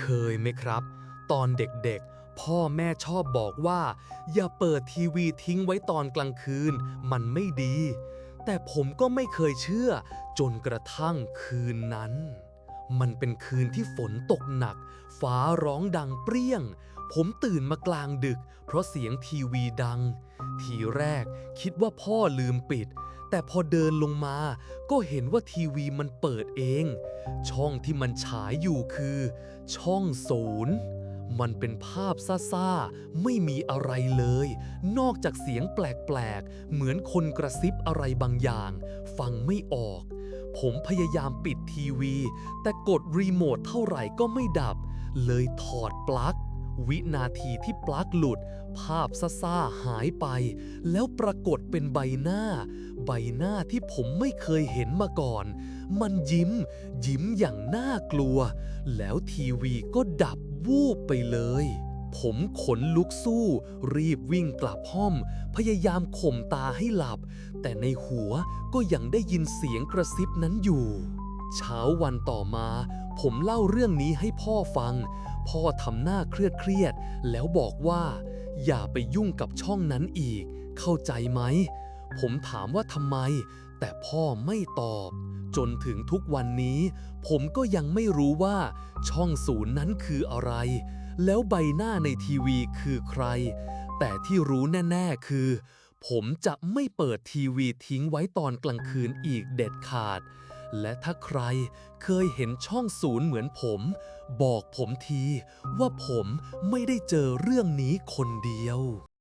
เคยไหมครับ ตอนเด็กๆ พ่อแม่ชอบบอกว่า อย่าเปิดทีวีทิ้งไว้ตอนกลางคืน มันไม่ดี แต่ผมก็ไม่เคยเชื่อ จนกระทั่งคืนนั้น มันเป็นคืนที่ฝนตกหนัก ฟ้าร้องดังเปรี้ยง ผมตื่นมากลางดึก เพราะเสียงทีวีดัง ทีแรกคิดว่าพ่อลืมปิด แต่พอเดินลงมาก็เห็นว่าทีวีมันเปิดเอง ช่องที่มันฉายอยู่คือ ช่องศูนย์มันเป็นภาพซ่าๆ ไม่มีอะไรเลย นอกจากเสียงแปลกๆ เหมือนคนกระซิบอะไรบางอย่าง ฟังไม่ออก ผมพยายามปิดทีวี แต่กดรีโมทเท่าไหร่ก็ไม่ดับ เลยถอดปลั๊ก วินาทีที่ปลั๊กหลุด ภาพซ่าๆหายไป แล้วปรากฏเป็นใบหน้า ใบหน้าที่ผมไม่เคยเห็นมาก่อน มันยิ้ม ยิ้มอย่างน่ากลัว แล้วทีวีก็ดับวูบไปเลยผมขนลุกสู้ รีบวิ่งกลับห้อง พยายามข่มตาให้หลับ แต่ในหัวก็ยังได้ยินเสียงกระซิบนั้นอยู่ เช้าวันต่อมา ผมเล่าเรื่องนี้ให้พ่อฟัง พ่อทำหน้าเครียดเครียดแล้วบอกว่า อย่าไปยุ่งกับช่องนั้นอีก เข้าใจไหม ผมถามว่าทำไม แต่พ่อไม่ตอบ จนถึงทุกวันนี้ ผมก็ยังไม่รู้ว่า ช่องศูนย์นั้นคืออะไร แล้วใบหน้าในทีวีคือใคร แต่ที่รู้แน่ ๆ คือ ผมจะไม่เปิดทีวีทิ้งไว้ตอนกลางคืนอีกเด็ดขาด และถ้าใครเคยเห็นช่องศูนย์เหมือนผม บอกผมทีว่าผมไม่ได้เจอเรื่องนี้คนเดียว